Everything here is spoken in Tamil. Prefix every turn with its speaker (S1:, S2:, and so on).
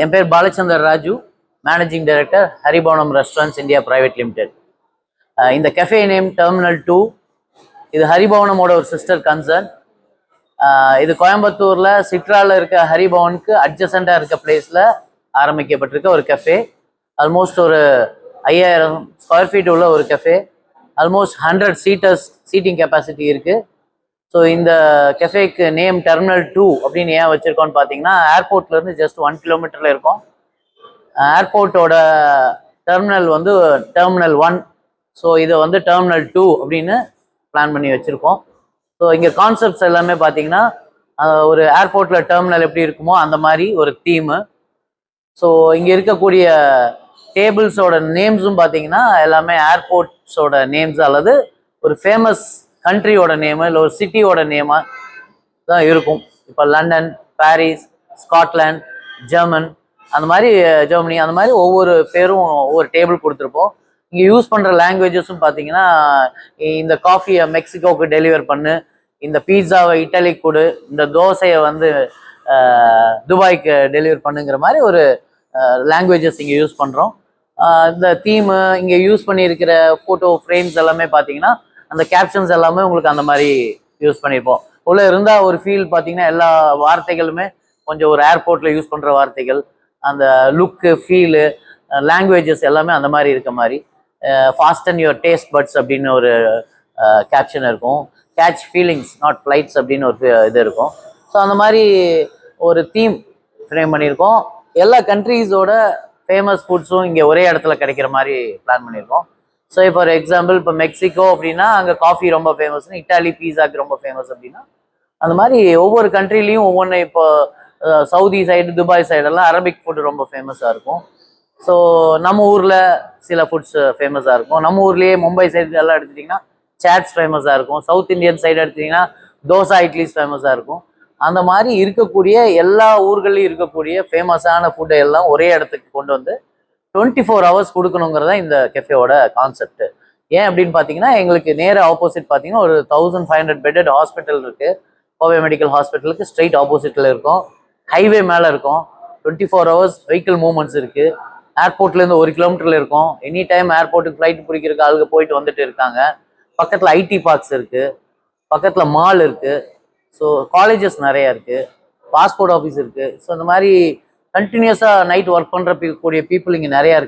S1: என் பேர் Balachandar Raju managing director Haribhavanam restaurants India private limited இந்த கெஃபே நேம் டெர்மினல் டூ இது ஹரிபவனமோட ஒரு சிஸ்டர் கன்சர்ன் இது கோயம்புத்தூர்ல சிட்ராவில் இருக்க ஹரிபவனுக்கு அட்ஜசண்டாக இருக்க பிளேஸ்ல ஆரம்பிக்கப்பட்டிருக்க ஒரு கெஃபே ஆல்மோஸ்ட் ஒரு ஐயாயிரம் ஸ்கொயர் ஃபீட் உள்ள ஒரு cafe almost hundred seaters seating capacity இருக்கு. ஸோ இந்த கெஃபேக்கு நேம் டெர்மினல் டூ அப்படின்னு ஏன் வச்சுருக்கோன்னு பார்த்தீங்கன்னா ஏர்போர்ட்லேருந்து ஜஸ்ட் ஒன் கிலோமீட்டரில் இருக்கும். ஏர்போர்ட்டோட டெர்மினல் வந்து டெர்மினல் ஒன் ஸோ இதை வந்து டெர்மினல் டூ அப்படின்னு பிளான் பண்ணி வச்சுருக்கோம். ஸோ இங்கே கான்செப்ட்ஸ் எல்லாமே பார்த்தீங்கன்னா ஒரு ஏர்போர்ட்டில் டெர்மினல் எப்படி இருக்குமோ அந்த மாதிரி ஒரு தீமு ஸோ இங்கே இருக்கக்கூடிய டேபிள்ஸோட நேம்ஸும் பார்த்தீங்கன்னா எல்லாமே ஏர்போர்ட்ஸோட நேம்ஸ் அல்லது ஒரு ஃபேமஸ் கண்ட்ரியோட நேமு இல்லை ஒரு சிட்டியோட நேமாக தான் இருக்கும். இப்போ லண்டன் பாரிஸ் ஸ்காட்லாண்ட் ஜெர்மன் அந்த மாதிரி ஜெர்மனி அந்த மாதிரி ஒவ்வொரு பேரும் ஒவ்வொரு டேபிள் கொடுத்துருப்போம். இங்கே யூஸ் பண்ணுற லாங்குவேஜஸும் பார்த்தீங்கன்னா இந்த காஃபியை மெக்சிகோவுக்கு டெலிவர் பண்ணு இந்த பீட்சாவை இட்டலிக்கு கொடு இந்த தோசையை வந்து துபாய்க்கு டெலிவர் பண்ணுங்கிற மாதிரி ஒரு லாங்குவேஜஸ் இங்கே யூஸ் பண்ணுறோம் இந்த தீமு இங்கே யூஸ் பண்ணியிருக்கிற ஃபோட்டோ ஃப்ரேம்ஸ் எல்லாமே பார்த்தீங்கன்னா அந்த கேப்ஷன்ஸ் எல்லாமே உங்களுக்கு அந்த மாதிரி யூஸ் பண்ணியிருப்போம் உள்ள இருந்தால் ஒரு ஃபீல் பார்த்தீங்கன்னா எல்லா வார்த்தைகளுமே கொஞ்சம் ஒரு ஏர்போர்ட்டில் யூஸ் பண்ணுற வார்த்தைகள் அந்த லுக்கு ஃபீலு லாங்குவேஜஸ் எல்லாமே அந்த மாதிரி இருக்க மாதிரி. Fast and your taste buds அப்படின்னு ஒரு கேப்ஷன் இருக்கும். கேட்ச் ஃபீலிங்ஸ் நாட் ஃப்ளைட்ஸ் அப்படின்னு ஒரு இது இருக்கும். ஸோ அந்த மாதிரி ஒரு தீம் ஃப்ரேம் பண்ணியிருக்கோம். எல்லா கண்ட்ரீஸோட ஃபேமஸ் ஃபுட்ஸும் இங்கே ஒரே இடத்துல கிடைக்கிற மாதிரி பிளான் பண்ணியிருக்கோம். ஸோ ஃபார் எக்ஸாம்பிள் இப்போ மெக்சிகோ அப்படின்னா அங்கே காஃபி ரொம்ப ஃபேமஸ்னு இட்டாலி பீஸாக்கு ரொம்ப ஃபேமஸ் அப்படின்னா அந்த மாதிரி ஒவ்வொரு கண்ட்ரிலையும் ஒவ்வொன்று இப்போ சவுதி சைடு துபாய் சைடெல்லாம் அரபிக் ஃபுட் ரொம்ப ஃபேமஸாக இருக்கும். ஸோ நம்ம ஊரில் சில ஃபுட்ஸ் ஃபேமஸாக இருக்கும். நம்ம ஊர்லேயே மும்பை சைடு எல்லாம் எடுத்துட்டிங்கன்னா சேட்ஸ் ஃபேமஸாக இருக்கும். சவுத் இந்தியன் சைடு எடுத்துட்டிங்கன்னா தோசா இட்லிஸ் ஃபேமஸாக இருக்கும். அந்த மாதிரி இருக்கக்கூடிய எல்லா ஊர்களையும் இருக்கக்கூடிய ஃபேமஸான ஃபுட்டை எல்லாம் ஒரே இடத்துக்கு கொண்டு வந்து டுவெண்ட்டி ஃபோர் ஹவர்ஸ் கொடுக்கணுங்கிறத இந்த கெஃபேவோட கான்செப்ட் ஏன் அப்படின்னு பார்த்தீங்கன்னா எங்களுக்கு நேர ஆப்போசிட் பார்த்தீங்கன்னா ஒரு thousand five hundred bedded hospital இருக்கு. கோவை மெடிக்கல் ஹாஸ்பிட்டலுக்கு ஸ்ட்ரைட் ஆப்போசிட்டில் இருக்கும். ஹைவே மேலே இருக்கும். Twenty four hours vehicle movements இருக்கு ஏர்போர்ட்லேருந்து ஒரு கிலோமீட்டர்ல இருக்கும். எனி டைம் ஏர்போர்ட்டுக்கு ஃப்ளைட் பிடிக்கிறதுக்கு ஆளுங்க போயிட்டு வந்துட்டு இருக்காங்க. பக்கத்தில் ஐடி பார்க்ஸ் இருக்கு. பக்கத்தில் மால் இருக்கு. ஸோ காலேஜஸ் நிறைய இருக்கு. பாஸ்போர்ட் ஆஃபீஸ் இருக்கு. ஸோ இந்த மாதிரி கண்டினியூஸாக நைட் ஒர்க் பண்ணுற கூடிய பீப்புள் இங்கே நிறையா இருக்காங்க.